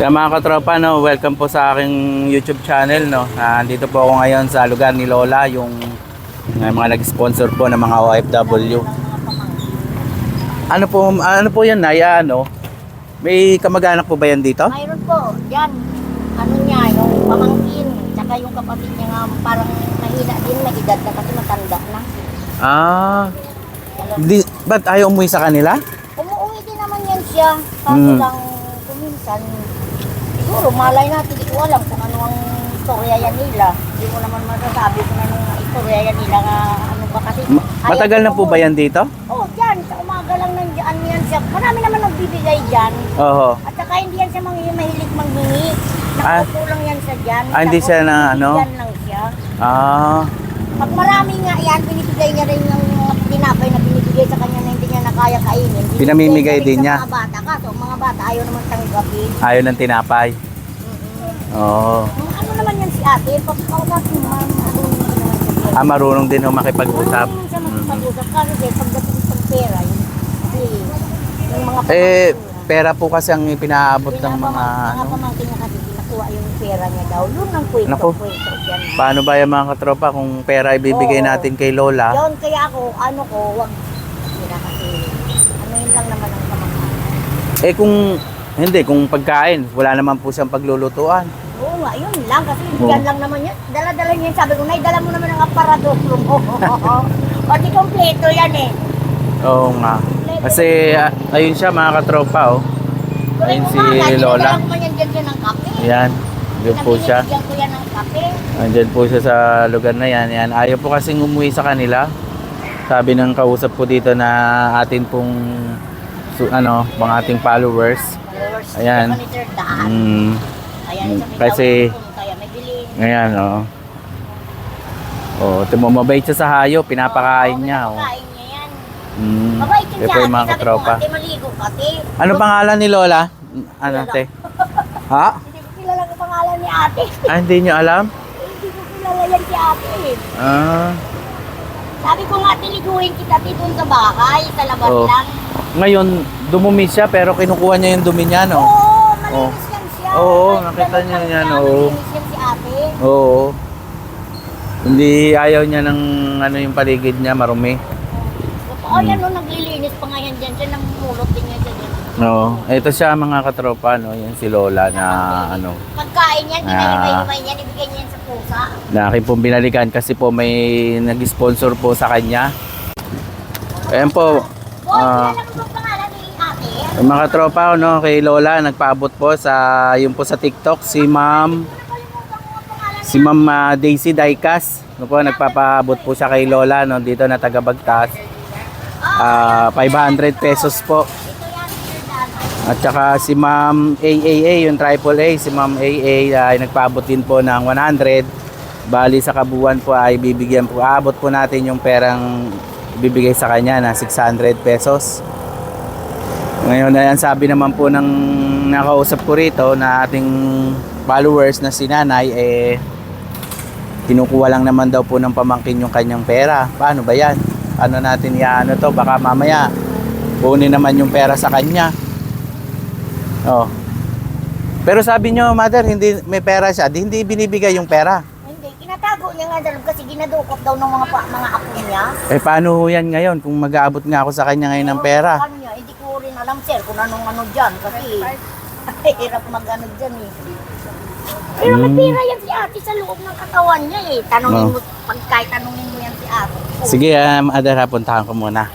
Kaya mga katropa, no, welcome po sa aking YouTube channel. No. Ah, Andito po ako ngayon sa lugar ni Lola, yung uh, mga nag-sponsor po ng mga OFW. Ano po, ano po yan, Naya, ano? May kamag-anak po ba yan dito? Mayroon po, yan. Ano niya, yung pamangkin. Tsaka yung kapatid niya nga parang mahina din, may edad na kasi matanda na. Ah, di, ba't ayaw umuwi sa kanila? Umuwi din naman yan siya. Kaso Mm. lang, kuminsan, siguro malay natin, hindi ko alam kung ano ang istorya yan nila. Hindi mo naman masasabi kung anong istorya yan nila nga ano ba kasi. Ma- matagal na po ba yan dito? Oo, oh, dyan. Sa umaga lang nandiyan yan siya. Marami naman nagbibigay dyan. Oo. At saka hindi yan siya mang mahilig manghingi. Ah. Nakaupo lang yan sa dyan. Ah, hindi siya na ano? Yan lang siya. Ah, Pag marami nga yan, binibigay niya rin yung mga tinapay na binibigay sa kanya na niya na kaya kainin. Pinamimigay din sa niya. mga bata. Kaso, ang mga bata ayaw naman tanggapin. ayaw ng tinapay. Oo. Mga Ano naman yan si ate? Pagkakausapin mo, ano naman siya. Ah, marunong din ho makipag-usap. Marunong siya makipag-usap. Kasi pagdating sa pera, yun, kasi yung mga Eh, pera po kasi ang ipinaabot ng mga ano. pamangkin niya kasi kinukuha yung pera niya daw. Yun ang kwento, Naku. kwento. Paano ba yung mga katropa kung pera ibibigay Oo. natin kay Lola? Yun, kaya ako, ano ko, wag nila kasi, ano yun lang naman ang pamangkin. Eh kung hindi, kung pagkain, wala naman po siyang paglulutuan. Oo nga, yun lang, kasi Oo. yan lang naman yan. Dala-dala niya, sabi ko, naidala mo naman ang aparador mo. di kompleto yan eh. Oo nga. Kasi ah, ayun siya mga katropa oh. Ayun si Lola. Ko man yan dyan dyan ng kape. Ayan. Doon po siya. Nabibigyan ko yan ng kape. Andyan po siya sa lugar na yan. yan. Ayaw po kasing umuwi sa kanila. Sabi ng kausap ko dito na atin pong su- ano, mga ating followers. Followers, Ayan. Mm, Ayan, Mm, kasi- ayan oh. Oh, tumumabait siya sa hayop, pinapakain niya oh. niya yan. Mm. Mabait yun Ito siya. yung mga katropa. Ano pangalan ni Lola? Ano te? Ha? Hindi ko kilala ang pangalan ni ate. Ah, hindi nyo alam? Hindi ko kilala yan si ate. Ah. Sabi ko nga, tiliguin kita dito sa bahay, sa labas Oo. lang. Ngayon, dumumi siya pero kinukuha niya yung dumi niya, no? Oo, malinis yan siya. Oo, Kahit nakita ganun niyo lang yan, siya, oo. Malinis yan si ate. Oo. Hindi ayaw niya ng ano yung paligid niya, marumi. Totoo Hmm. yan, no, naglilinis pa nga yan dyan. Siya namumulot din niya dyan. No, ito siya mga katropa, no, yan si Lola na ano, Pagkain yan, Ah. ginalibay-libay niya, ibigay niya yan. Na akin pong binalikan kasi po may nag-sponsor po sa kanya. Ayan po, Boy, Ah. yung mga katropa, no, kay Lola, nagpaabot po sa, yung po sa TikTok, si Ma'am, ko si Ma'am ah, Daisy Daikas. No po, nagpapaabot po siya kay Lola, no, dito na taga Bagtas. Ah, 500 pesos po. At saka si Ma'am AAA, yung triple A, si Ma'am AA ay nagpaabot din po ng 100. Bali sa kabuuan po ay bibigyan po, aabot po natin yung perang bibigay sa kanya na 600 pesos. Ngayon ay ang sabi naman po ng nakausap ko rito na ating followers na si Nanay eh kinukuha lang naman daw po ng pamangkin yung kanyang pera. Paano ba yan? Ano natin iaano to? Baka mamaya kunin naman yung pera sa kanya. Oh. Pero sabi nyo, mother, hindi may pera siya. Di, hindi binibigay yung pera. Niya nga dalaw kasi ginadukot daw ng mga pa, mga apo niya. Eh, paano ho yan ngayon kung mag-aabot nga ako sa kanya ngayon ng pera? Ano niya, hindi ko rin alam sir kung anong ano dyan kasi hirap mag-ano dyan eh. Pero may Mm. pera yan si ate sa loob ng katawan niya eh. Tanungin Oh. mo, pag kahit tanungin mo yan si ate. Sige, um, ha, puntahan ko muna.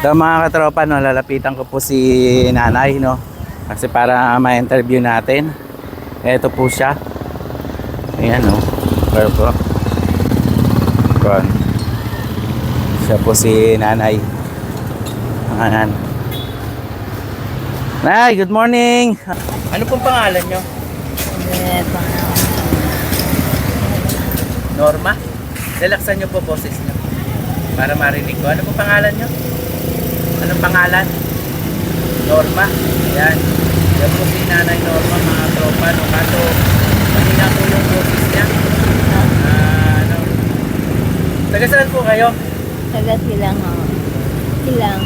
So mga katropa, no, lalapitan ko po si nanay, no? Kasi para ma-interview natin. Ito po siya. Ayan, no? Pero po. Kon. Siya po si nanay. Ayan. Nay, good morning! Ano pong pangalan nyo? Norma? Relaxan nyo po boses nyo. Para marinig ko. Ano po pangalan nyo? Anong pangalan? Norma. Ayan. Yan po si Nanay Norma, mga tropa. No? Kaso, kanina po yung boses niya. Taga saan po kayo? Taga silang, oh. Silang.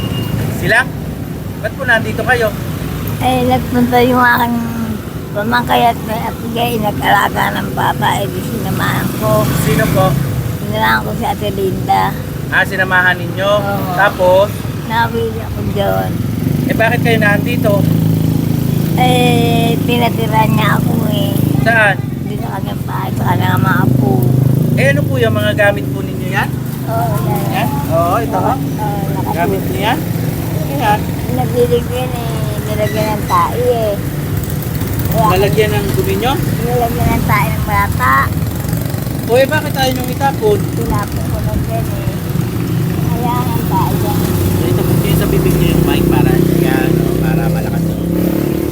Silang? Ba't po nandito kayo? Eh, nagpunta yung aking pamangkayat na apigay, nag-alaga ng bata, eh di sinamahan ko. Sino po? Sinamahan ko si Ate Linda. Ah, sinamahan ninyo. Oo. Tapos, Nawili ako doon. eh bakit kayo nandito? Eh, tinatira niya ako eh. Saan? Hindi sa kanyang bahay, sa kanyang mga apo. Eh ano po yung mga gamit po ninyo yan? Oo, yan. Yan? Oo, ito ho. Oo, Gamit niyo yan? Yan. Nagliligyan eh, nilagyan ng tae eh. Kaya, Lalagyan ng dumi nyo? nilagyan ng tae ng bata. O eh bakit tayo nung itapon? Tinapon ko na din eh. Kaya ang tae yan. Ito po yung sa bibig niyo yung mic para yan, para malakas yung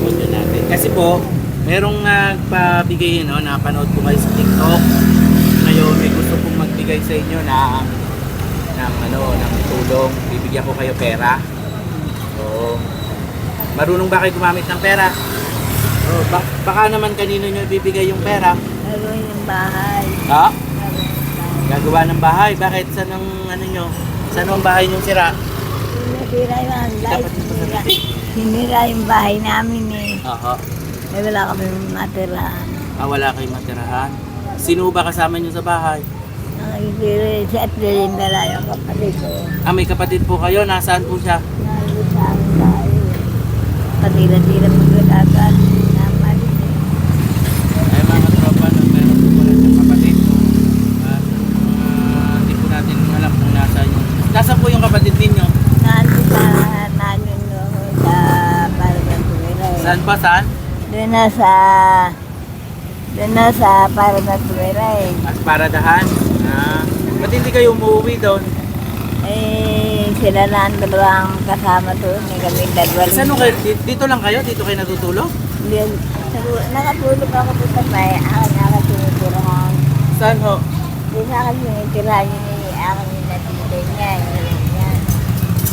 audio natin. Kasi po, merong nagpabigay no, napanood ko kayo sa TikTok. Magbigay sa inyo ng ng ano, ng tulong. Bibigyan ko kayo pera. So, marunong ba kayo gumamit ng pera? O, ba- baka naman kanino nyo ibibigay yung pera? Gagawin yung bahay. Ha? Gagawa ng bahay. Bakit? Saan ang ano nyo? Saan ang bahay nyo sira? Sinira yung light. Sa Sinira, yung bahay namin eh. Oo. Eh, wala kami matirahan. Ah, wala kayong matirahan. Sino ba kasama nyo sa bahay? Si Ate Linda lang yung kapatid ko. Ah, may kapatid po kayo. Nasaan po siya? Nalitaan tayo. Patira-tira magkakagat. Naman. Ay, mga tropa, no, meron po pala siyang kapatid po. At ah, hindi po natin alam kung nasa yung... Nasaan po yung kapatid ninyo? Sa nanin no, sa Tumiray. Saan pa? Saan? Doon na sa doon na sa Paragang Tumiray. At paradahan. Ah, ba't hindi kayo umuwi doon? Eh, sila na ang dalawang kasama doon. May kami dalawa. Saan ho kayo? Di- Dito lang kayo? Dito kayo natutulog? Hindi, naku- nakatulog ako dito sa may akin akin tinitirahan. Saan ho? Di sa akin tinitirahan yun eh, akin yung natitay niya. Yung yan.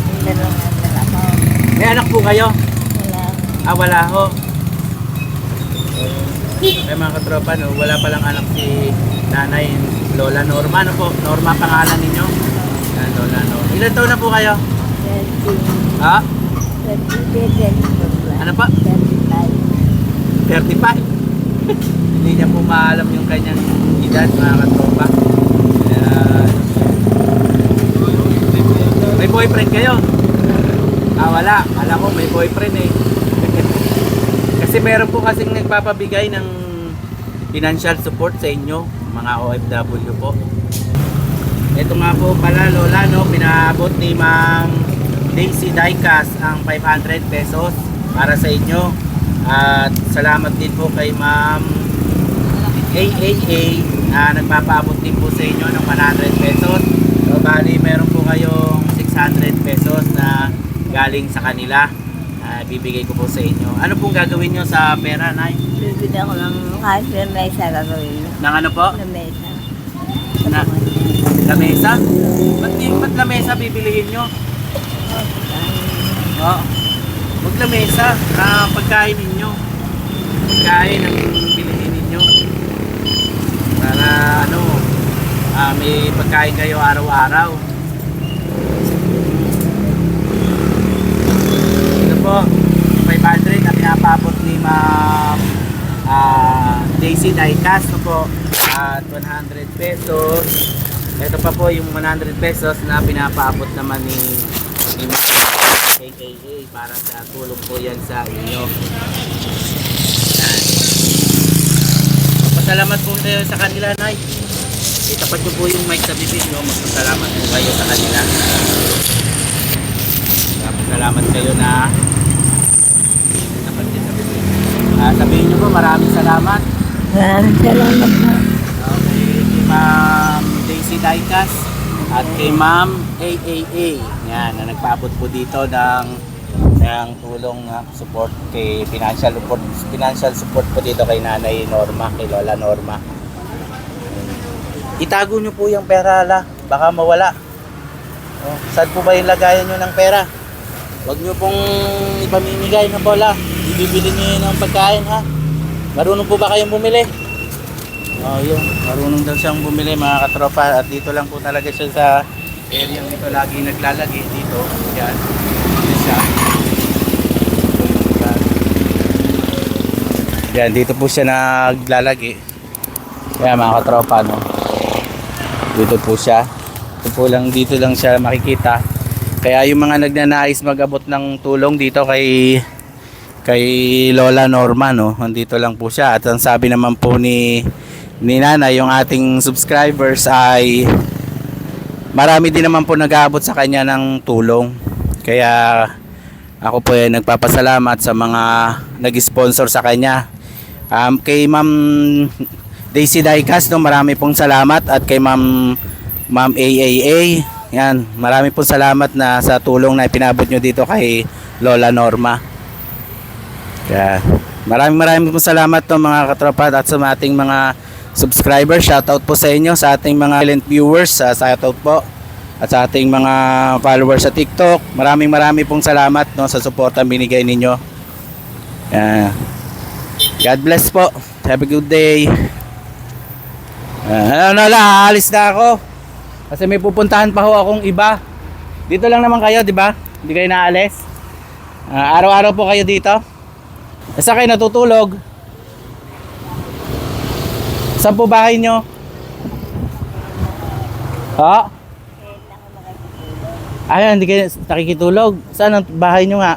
Yung dalawang ako. May anak po kayo? Wala. Ah, wala ho. Ay mga katropa, no, wala palang anak si nanay Lola Norma. Ano po? Norma pangalan ninyo? Yan, Lola Norma. Ilan taon na po kayo? 30. Ha? 30. Ano pa? 35. 35. Hindi niya po maalam yung kanyang edad, mga katropa. Ayan. May boyfriend kayo? Ah, wala. Alam ko, may boyfriend eh. Kasi meron po kasing nagpapabigay ng financial support sa inyo, mga OFW po. Ito nga po pala, Lola, no, pinaabot ni Ma'am Daisy Dicas ang 500 pesos para sa inyo. At salamat din po kay Ma'am AAA na nagpapaabot din po sa inyo ng 100 pesos. So, bali, meron po kayong 600 pesos na galing sa kanila. Ah, bibigay ko po sa inyo. Ano pong gagawin nyo sa pera, Nay? Bibili ako ng kahit na mesa gagawin. Nang ano po? Na mesa. Na, lamesa? Ba't, ba't lamesa bibilihin nyo? Oo. Huwag lamesa. Ah, pagkain ninyo. Pagkain ang bilihin ninyo. Para ano, ah, may pagkain kayo araw-araw. Ito po, 500 na pinapabot ni Ma'am ah, Daisy Dicas. Ito po, at 100 pesos. Ito pa po yung 100 pesos na pinapaabot naman ni, ni Ma'am para sa tulong po yan sa inyo. Pasalamat po kayo sa kanila, Nay. Itapat ko po yung mic sa bibig, no? Magpasalamat po kayo sa kanila. Salamat kayo na itapat din sa bibig. Ah, sabihin nyo po, maraming salamat. Maraming salamat po. Okay, kay Ma'am Daisy Dicas at kay Ma'am AAA. Yan, na nagpaabot po dito ng ng tulong na support kay financial support financial support po dito kay Nanay Norma, kay Lola Norma. Itago nyo po yung pera la, baka mawala. Oh, saan po ba yung lagayan nyo ng pera? Huwag nyo pong ipamimigay na bola. Ibibili nyo ng pagkain ha. Marunong po ba kayong bumili? Oh, yun. Marunong daw siyang bumili mga katropa at dito lang po talaga siya sa area dito lagi naglalagi dito. Yan. Yan dito po siya naglalagi. Yan mga katropa, no. Dito po siya. Ito po lang, dito lang siya makikita. Kaya yung mga nagnanais mag-abot ng tulong dito kay kay Lola Norma, no. Nandito lang po siya. At ang sabi naman po ni ni Nana, yung ating subscribers ay marami din naman po nag-aabot sa kanya ng tulong. Kaya ako po ay nagpapasalamat sa mga nag-sponsor sa kanya. Um, kay Ma'am Daisy Daikas, no, marami pong salamat at kay Ma'am Ma'am AAA, yan, marami pong salamat na sa tulong na ipinabot nyo dito kay Lola Norma. Kaya maraming maraming pong salamat to mga katropa at sa ating mga subscribers. Shoutout po sa inyo, sa ating mga silent viewers, sa shoutout po. At sa ating mga followers sa TikTok, maraming maraming pong salamat no, sa suporta binigay ninyo. Yan. God bless po. Have a good day. Uh, ano na, na ako. Kasi may pupuntahan pa ho akong iba. Dito lang naman kayo, di ba? Hindi kayo naalis. Ah, araw-araw po kayo dito. Saan kayo natutulog? Saan po bahay nyo? Ha? Ayan, hindi kayo nakikitulog. Saan ang bahay nyo nga?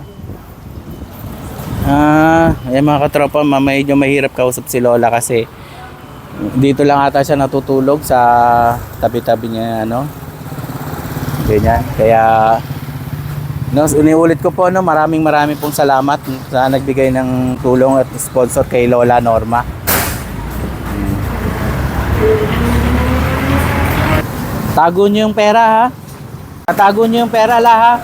Ah, ayan mga katropa, medyo mahirap kausap si Lola kasi dito lang ata siya natutulog sa tabi-tabi niya ano. Ganyan. Kaya no, iniulit ko po no, maraming maraming pong salamat sa nagbigay ng tulong at sponsor kay Lola Norma. Tago niyo yung pera ha. Tago niyo yung pera la ha.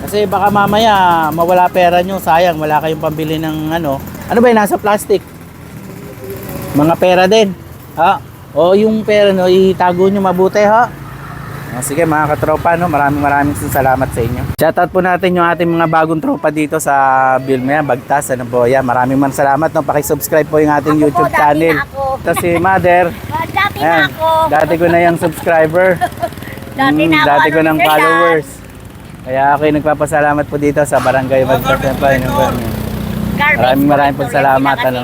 Kasi baka mamaya mawala pera niyo, sayang wala kayong pambili ng ano. Ano ba 'yung nasa plastic? Mga pera din. Ha? O yung pera no, itago niyo mabuti ha. O, sige mga katropa no, maraming maraming salamat sa inyo. Shoutout po natin yung ating mga bagong tropa dito sa Bilmea, Bagtas, ano po yan. Maraming man salamat no, paki-subscribe po yung ating Ako po, YouTube dati channel. na ako. Ito si Mother. Ah, Dati na Ayan, ako. dati ko na yung subscriber. Dati Mm, na ako. dati ko ano, ng followers. Kaya ako yung nagpapasalamat po dito sa Barangay Bagtas. Po, po, ano. Garbage Maraming maraming pong salamat, ano.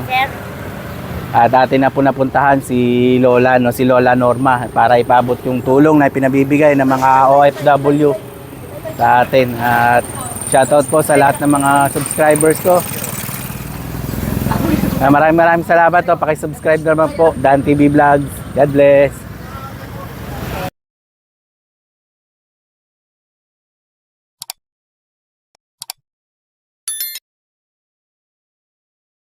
At dati na po napuntahan si Lola, no, si Lola Norma para ipabot yung tulong na pinabibigay ng mga OFW sa atin. At shoutout po sa lahat ng mga subscribers ko. Ah, maraming maraming salamat. Oh. Pakisubscribe naman po. Dan TV Vlogs. God bless.